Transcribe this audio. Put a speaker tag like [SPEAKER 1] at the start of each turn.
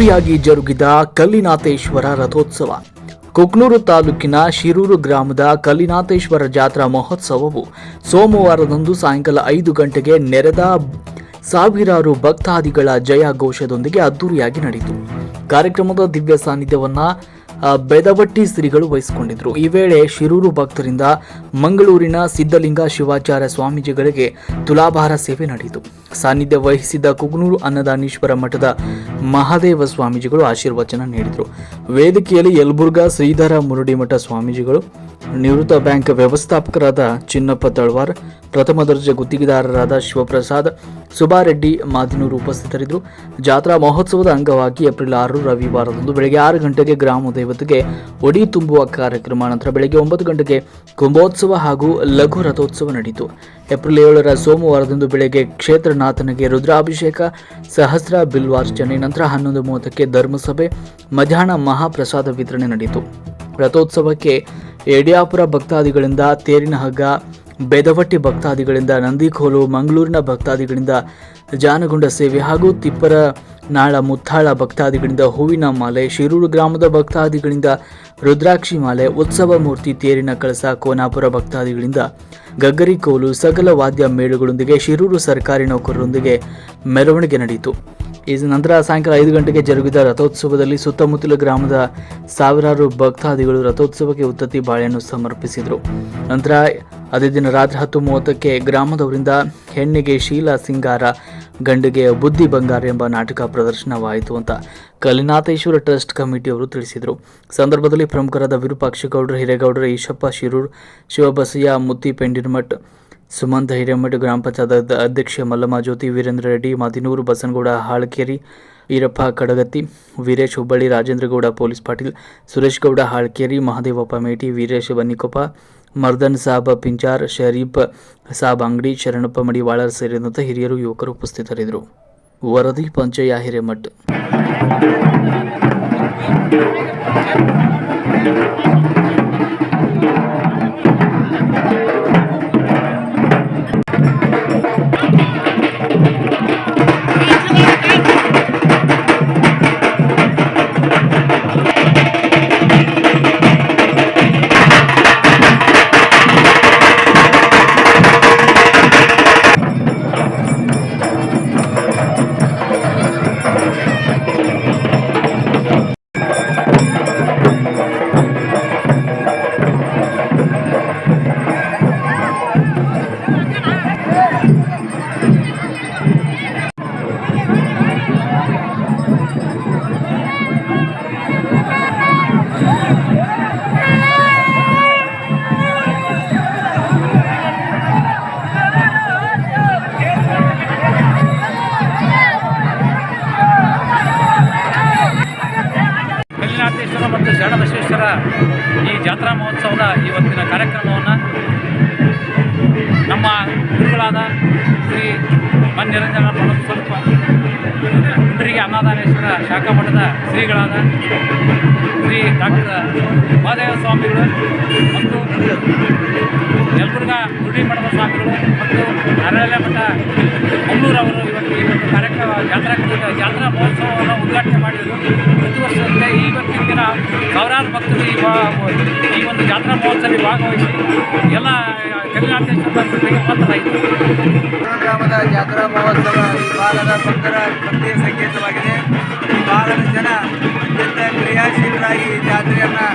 [SPEAKER 1] ಅದ್ದೂರಿಯಾಗಿ ಜರುಗಿದ ಕಲ್ಲಿನಾಥೇಶ್ವರ ರಥೋತ್ಸವ. ಕುಕ್ನೂರು ತಾಲೂಕಿನ ಶಿರೂರು ಗ್ರಾಮದ ಕಲ್ಲಿನಾಥೇಶ್ವರ ಜಾತ್ರಾ ಮಹೋತ್ಸವವು ಸೋಮವಾರದಂದು ಸಾಯಂಕಾಲ ಐದು ಗಂಟೆಗೆ ನೆರೆದ ಸಾವಿರಾರು ಭಕ್ತಾದಿಗಳ ಜಯ ಘೋಷದೊಂದಿಗೆ ಅದ್ದೂರಿಯಾಗಿ ನಡೆಯಿತು. ಕಾರ್ಯಕ್ರಮದ ದಿವ್ಯ ಸಾನ್ನಿಧ್ಯವನ್ನ ಬೆದವಟ್ಟಿ ಶ್ರೀಗಳು ವಹಿಸಿಕೊಂಡಿದ್ರು. ಈ ವೇಳೆ ಶಿರೂರು ಭಕ್ತರಿಂದ ಮಂಗಳೂರಿನ ಸಿದ್ಧಲಿಂಗ ಶಿವಾಚಾರ್ಯ ಸ್ವಾಮೀಜಿಗಳಿಗೆ ತುಲಾಭಾರ ಸೇವೆ ನಡೆಯಿತು. ಸಾನ್ನಿಧ್ಯ ವಹಿಸಿದ್ದ ಕುಗ್ನೂರು ಅನ್ನದಾನೀಶ್ವರ ಮಠದ ಮಹಾದೇವ ಸ್ವಾಮೀಜಿಗಳು ಆಶೀರ್ವಚನ ನೀಡಿದರು. ವೇದಿಕೆಯಲ್ಲಿ ಯಲಬುರ್ಗಾ ಶ್ರೀಧರ ಮುರುಡಿಮಠ ಸ್ವಾಮೀಜಿಗಳು ನಿವೃತ್ತ ಬ್ಯಾಂಕ್ ವ್ಯವಸ್ಥಾಪಕರಾದ ಚಿನ್ನಪ್ಪ ತಳ್ವಾರ್, ಪ್ರಥಮ ದರ್ಜೆ ಗುತ್ತಿಗೆದಾರರಾದ ಶಿವಪ್ರಸಾದ್ ಸುಬಾರೆಡ್ಡಿ ಮಾದಿನೂರು ಉಪಸ್ಥಿತರಿದ್ದರು. ಜಾತ್ರಾ ಮಹೋತ್ಸವದ ಅಂಗವಾಗಿ ಏಪ್ರಿಲ್ ಆರು ರವಿವಾರದಂದು ಬೆಳಗ್ಗೆ ಆರು ಗಂಟೆಗೆ ಗ್ರಾಮ ದೇವತೆಗೆ ಒಡಿ ತುಂಬುವ ಕಾರ್ಯಕ್ರಮ ನಂತರ ಬೆಳಗ್ಗೆ ಒಂಬತ್ತು ಗಂಟೆಗೆ ಕುಂಭೋತ್ಸವ ಹಾಗೂ ಲಘು ರಥೋತ್ಸವ ನಡೆಯಿತು ಏಪ್ರಿಲ್ ಏಳರ ಸೋಮವಾರದಂದು ಬೆಳಗ್ಗೆ ಕ್ಷೇತ್ರನಾಥನಿಗೆ ರುದ್ರಾಭಿಷೇಕ, ಸಹಸ್ರ ಬಿಲ್ವಾರ್ಚನೆ, ನಂತರ ಹನ್ನೊಂದು ಮೂವತ್ತಕ್ಕೆ ಧರ್ಮಸಭೆ, ಮಧ್ಯಾಹ್ನ ಮಹಾಪ್ರಸಾದ ವಿತರಣೆ ನಡೆಯಿತು ರಥೋತ್ಸವಕ್ಕೆ ಯಡಿಯಾಪುರ ಭಕ್ತಾದಿಗಳಿಂದ ತೇರಿನ ಹಗ್ಗ ಬೆದವಟ್ಟಿ ಭಕ್ತಾದಿಗಳಿಂದ ನಂದಿಕೋಲು ಮಂಗಳೂರಿನ ಭಕ್ತಾದಿಗಳಿಂದ ಜಾನಗುಂಡ ಸೇವೆ ಹಾಗೂ ತಿಪ್ಪರ ನಾಳ ಮುತ್ತಾಳ ಭಕ್ತಾದಿಗಳಿಂದ ಹೂವಿನ ಮಾಲೆ, ಶಿರೂರು ಗ್ರಾಮದ ಭಕ್ತಾದಿಗಳಿಂದ ರುದ್ರಾಕ್ಷಿ ಮಾಲೆ, ಉತ್ಸವ ಮೂರ್ತಿ, ತೇರಿನ ಕಳಸ, ಕೋನಾಪುರ ಭಕ್ತಾದಿಗಳಿಂದ ಗಗ್ಗರಿ ಕೋಲು ಸಕಲ ವಾದ್ಯ ಮೇಳುಗಳೊಂದಿಗೆ ಶಿರೂರು ಸರ್ಕಾರಿ ನೌಕರರೊಂದಿಗೆ ಮೆರವಣಿಗೆ ನಡೆಯಿತು. ಈ ನಂತರ ಸಾಯಂಕಾಲ ಐದು ಗಂಟೆಗೆ ಜರುಗಿದ ರಥೋತ್ಸವದಲ್ಲಿ ಸುತ್ತಮುತ್ತಲ ಗ್ರಾಮದ ಸಾವಿರಾರು ಭಕ್ತಾದಿಗಳು ರಥೋತ್ಸವಕ್ಕೆ ಉತ್ತತಿ ಬಾಳೆಯನ್ನು ಸಮರ್ಪಿಸಿದರು. ನಂತರ ಅದೇ ದಿನ ರಾತ್ರಿ ಹತ್ತು ಮೂವತ್ತಕ್ಕೆ ಗ್ರಾಮದವರಿಂದ ಹೆಣ್ಣಿಗೆ ಶೀಲಾ ಸಿಂಗಾರ, ಗಂಡಿಗೆ ಬುದ್ಧಿ ಬಂಗಾರ ಎಂಬ ನಾಟಕ ಪ್ರದರ್ಶನವಾಯಿತು ಅಂತ ಕಲಿನಾಥೇಶ್ವರ ಟ್ರಸ್ಟ್ ಕಮಿಟಿಯವರು ತಿಳಿಸಿದರು. ಸಂದರ್ಭದಲ್ಲಿ ಪ್ರಮುಖರಾದ ವಿರೂಪಾಕ್ಷಗೌಡರು, ಹಿರೇಗೌಡರು, ಈಶಪ್ಪ ಶಿರೂರ್, ಶಿವಬಸಯ್ಯ ಮುತ್ತಿ ಪೆಂಡಿನಮಠ್ ಸುಮಂತ ಹಿರೇಮಠ ಗ್ರಾಮ ಪಂಚಾಯತ್ ಅಧ್ಯಕ್ಷ ಮಲ್ಲಮ್ಮ ಜ್ಯೋತಿ, ವೀರೇಂದ್ರ ರೆಡ್ಡಿ, ಮಾದಿನೂರು ಬಸನಗೌಡ, ಹಾಳ್ಕೇರಿ, ಈರಪ್ಪ ಕಡಗತ್ತಿ, ವೀರೇಶ್ ಹುಬ್ಬಳ್ಳಿ ರಾಜೇಂದ್ರಗೌಡ ಪೊಲೀಸ್ ಪಾಟೀಲ್, ಸುರೇಶ್ ಗೌಡ, ಹಾಳ್ಕೇರಿ, ಮಹದೇವಪ್ಪ ಮೇಟಿ, ವೀರೇಶ್ ಬನ್ನಿಕೊಪ್ಪ, ಮರ್ದನ್ ಸಾಬ್ ಪಿಂಚಾರ್, ಶರೀಫ್ ಸಾಬ್ ಅಂಗಡಿ, ಶರಣಪ್ಪ ಮಡಿವಾಳರ್ ಸೇರಿದಂತೆ ಹಿರಿಯರು, ಯುವಕರು ಉಪಸ್ಥಿತರಿದ್ದರು. ವರದಿ ಪಂಚಯ ಹಿರೇಮಠ್.
[SPEAKER 2] ಜಾತ್ರಾ ಮಹೋತ್ಸವದ ಇವತ್ತಿನ ಕಾರ್ಯಕ್ರಮವನ್ನು ನಮ್ಮ ಗುರುಗಳಾದ ಶ್ರೀ ಮನ್ನಿರಂಜನ ಪ್ರಣಬ್ ಸ್ವಲ್ಪ ಕುಂಡ್ರಿಗೆ ಅನ್ನದಾನೇಶ್ವರ ಶಾಖಾ ಮಠದ ಶ್ರೀಗಳಾದ ಶ್ರೀ ಡಾಕ್ಟರ್ ಮಹಾದೇವ ಸ್ವಾಮಿಗಳು ಮತ್ತು ಯಲಬುರ್ಗ ಗುಡಿ ಮಠದ ಸ್ವಾಮಿಗಳು ಮತ್ತು ಅರಳೆ ಮಠ ಮಂಗಳೂರವರು ಇವತ್ತು ಈ ಒಂದು ಕಾರ್ಯಕ್ರಮ ಜಾತ್ರಾ ಜಾತ್ರಾ ಮಹೋತ್ಸವವನ್ನು ಉದ್ಘಾಟನೆ ಮಾಡಿದರು. ಪ್ರತಿ ವರ್ಷದಂತೆ ಇವತ್ತಿನ ದಿನ ಸಾವಿರಾರು ಭಕ್ತರು ಈ ಈ ಒಂದು ಜಾತ್ರಾ ಮಹೋತ್ಸವದಲ್ಲಿ ಭಾಗವಹಿಸಿ ಎಲ್ಲ ಭಕ್ತರಿಗೆ ಮಾತನಾಯಿತು
[SPEAKER 3] ಗ್ರಾಮದ ಜಾತ್ರಾ ಮಹೋತ್ಸವ ಈ ಬಾಲದ ಭಕ್ತರ ಭಕ್ತಿಯ ಸಂಕೇತವಾಗಿದೆ. ಈ ಬಾಲದ ಜನ ಅತ್ಯಂತ ಕ್ರಿಯಾಶೀಲರಾಗಿ ಜಾತ್ರೆಯನ್ನು